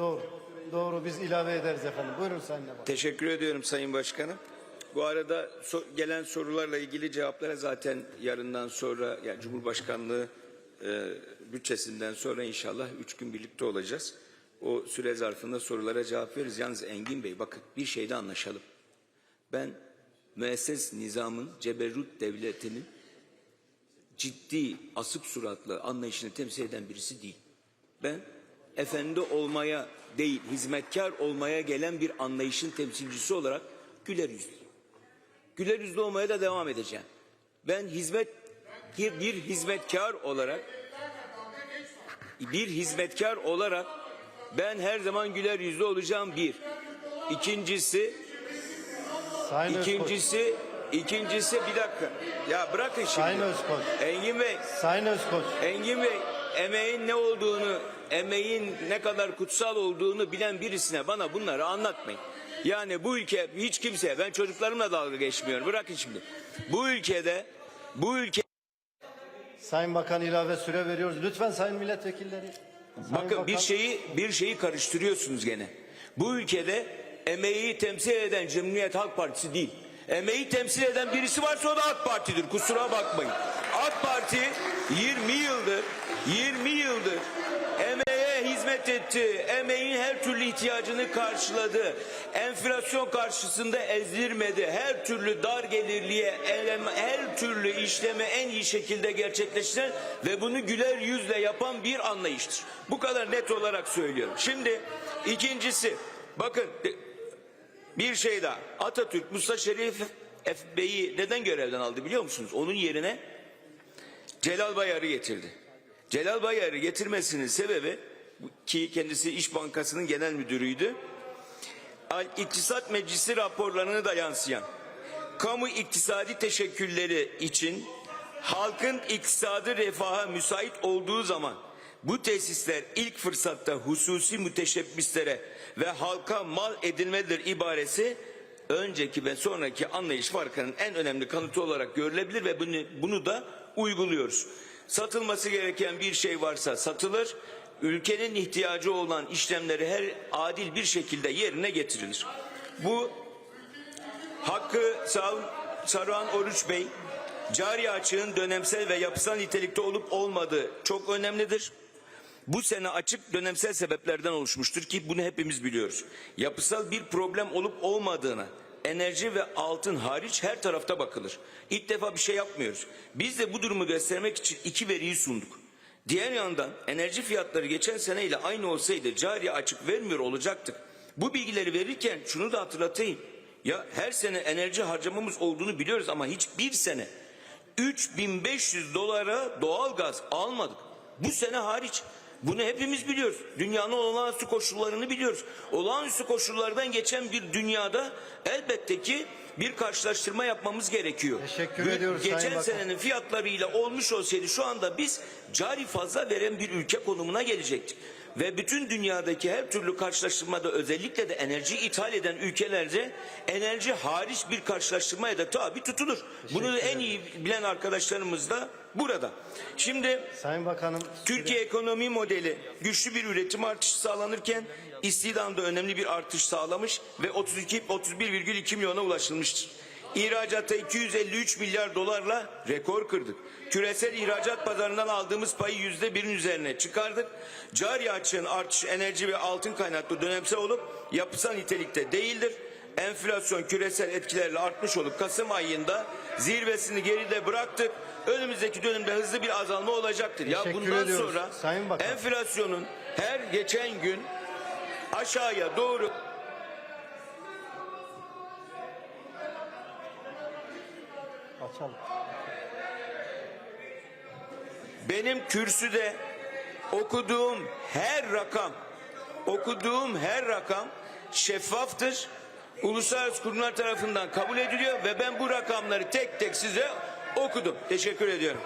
Doğru. Doğru biz ilave ederiz efendim. Buyurun Sayın Nebati. Teşekkür ediyorum Sayın Başkanım. Bu arada so- gelen sorularla ilgili cevaplara zaten yarından sonra yani Cumhurbaşkanlığı e, bütçesinden sonra inşallah üç gün birlikte olacağız. O süre zarfında sorulara cevap veririz. Yalnız Engin Bey bakın bir şeyde anlaşalım. Ben müesses nizamın ceberrut devletinin ciddi asık suratlı anlayışını temsil eden birisi değil. Ben efendi olmaya değil hizmetkar olmaya gelen bir anlayışın temsilcisi olarak güler yüzlüyüm. Güler yüzlü olmaya da devam edeceğim. Ben hizmet bir, hizmetkar olarak bir hizmetkar olarak ben her zaman güler yüzlü olacağım bir. İkincisi Sayın Özkoç. ikincisi ikincisi bir dakika. Ya bırakın şimdi. Sayın Özkoç. Engin Bey Sayın Özkoç. Engin Bey emeğin ne olduğunu, emeğin ne kadar kutsal olduğunu bilen birisine bana bunları anlatmayın. Yani bu ülke hiç kimse, ben çocuklarımla dalga geçmiyorum. Bırakın şimdi. Bu ülkede, bu ülke Sayın Bakan ilave süre veriyoruz. Lütfen sayın milletvekilleri. Sayın bakın bir Bakan- şeyi bir şeyi karıştırıyorsunuz gene. Bu ülkede emeği temsil eden Cumhuriyet Halk Partisi değil. Emeği temsil eden birisi varsa o da AK Parti'dir. Kusura bakmayın. AK Parti 20 yıldır 20 yıldır emeğe hizmet etti. Emeğin her türlü ihtiyacını karşıladı. Enflasyon karşısında ezdirmedi. Her türlü dar gelirliye, elem- her türlü işlemi en iyi şekilde gerçekleştiren ve bunu güler yüzle yapan bir anlayıştır. Bu kadar net olarak söylüyorum. Şimdi ikincisi bakın bir şey daha. Atatürk Musa Şerif Bey'i neden görevden aldı biliyor musunuz? Onun yerine Celal Bayar'ı getirdi. Celal Bayar'ı getirmesinin sebebi ki kendisi İş Bankası'nın genel müdürüydü. İktisat Meclisi raporlarını da yansıyan kamu iktisadi teşekkülleri için halkın iktisadı refaha müsait olduğu zaman bu tesisler ilk fırsatta hususi müteşebbislere ve halka mal edilmedir ibaresi önceki ve sonraki anlayış farkının en önemli kanıtı olarak görülebilir ve bunu, bunu da uyguluyoruz. Satılması gereken bir şey varsa satılır, ülkenin ihtiyacı olan işlemleri her adil bir şekilde yerine getirilir. Bu Hakkı Saruhan Oruç Bey, cari açığın dönemsel ve yapısal nitelikte olup olmadığı çok önemlidir. Bu sene açık dönemsel sebeplerden oluşmuştur ki bunu hepimiz biliyoruz. Yapısal bir problem olup olmadığına enerji ve altın hariç her tarafta bakılır. İlk defa bir şey yapmıyoruz. Biz de bu durumu göstermek için iki veriyi sunduk. Diğer yandan enerji fiyatları geçen seneyle aynı olsaydı cari açık vermiyor olacaktık. Bu bilgileri verirken şunu da hatırlatayım. Ya her sene enerji harcamamız olduğunu biliyoruz ama hiçbir sene 3500 dolara doğal gaz almadık. Bu sene hariç. Bunu hepimiz biliyoruz. Dünyanın olağanüstü koşullarını biliyoruz. Olağanüstü koşullardan geçen bir dünyada elbette ki bir karşılaştırma yapmamız gerekiyor. Teşekkür Ve ediyoruz Sayın Geçen Bakan. senenin fiyatlarıyla olmuş olsaydı şu anda biz cari fazla veren bir ülke konumuna gelecektik. Ve bütün dünyadaki her türlü karşılaştırmada özellikle de enerji ithal eden ülkelerde enerji hariç bir karşılaştırmaya da tabi tutulur. Bunu en iyi bilen arkadaşlarımız da burada. Şimdi Sayın Bakanım. Türkiye ekonomi modeli güçlü bir üretim artışı sağlanırken istihdamda önemli bir artış sağlamış ve 32 31,2 milyona ulaşılmıştır. İhracatta 253 milyar dolarla rekor kırdık. Küresel ihracat pazarından aldığımız payı yüzde birin üzerine çıkardık. Cari açığın artışı enerji ve altın kaynaklı dönemsel olup yapısal nitelikte değildir. Enflasyon küresel etkilerle artmış olup Kasım ayında zirvesini geride bıraktık. Önümüzdeki dönemde hızlı bir azalma olacaktır. Ya Teşekkür bundan ediyoruz. sonra Sayın Bakan. enflasyonun her geçen gün aşağıya doğru Açalım. benim kürsüde okuduğum her rakam okuduğum her rakam şeffaftır. Uluslararası kurumlar tarafından kabul ediliyor ve ben bu rakamları tek tek size okudum. Teşekkür ediyorum.